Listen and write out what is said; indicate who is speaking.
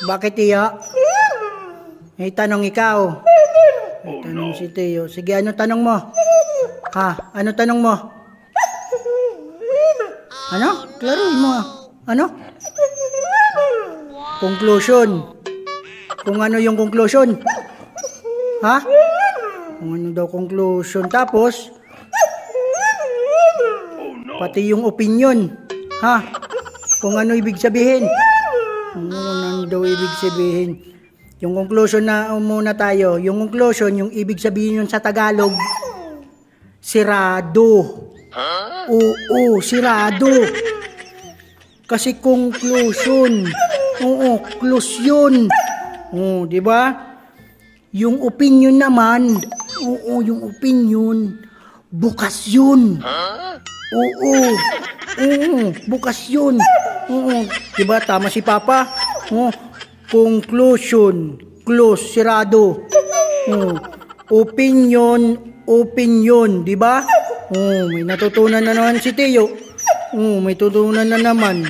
Speaker 1: Bakit iya? May tanong ikaw. May tanong si Teo. Sige, ano tanong mo? Ha? Ano tanong mo? Ano? Klaruhin mo. nga. Ano? Conclusion. Kung ano yung conclusion? Ha? Kung ano daw conclusion. Tapos, pati yung opinion. Ha? Kung ano ibig sabihin. Ano daw ibig sabihin. Yung conclusion na muna tayo. Yung conclusion, yung ibig sabihin yun sa Tagalog, sirado. Oo, sirado. Kasi conclusion. Oo, close. Oo, di ba? Yung opinion naman, oo, yung opinion, bukas yun. Oo, oo, bukas yun. Oo, di ba? Tama si Papa. Oo, conclusion, close, sirado. Oo, opinion, opinion, di ba? Oo, may natutunan na naman si Teo. Oo, may tutunan na naman.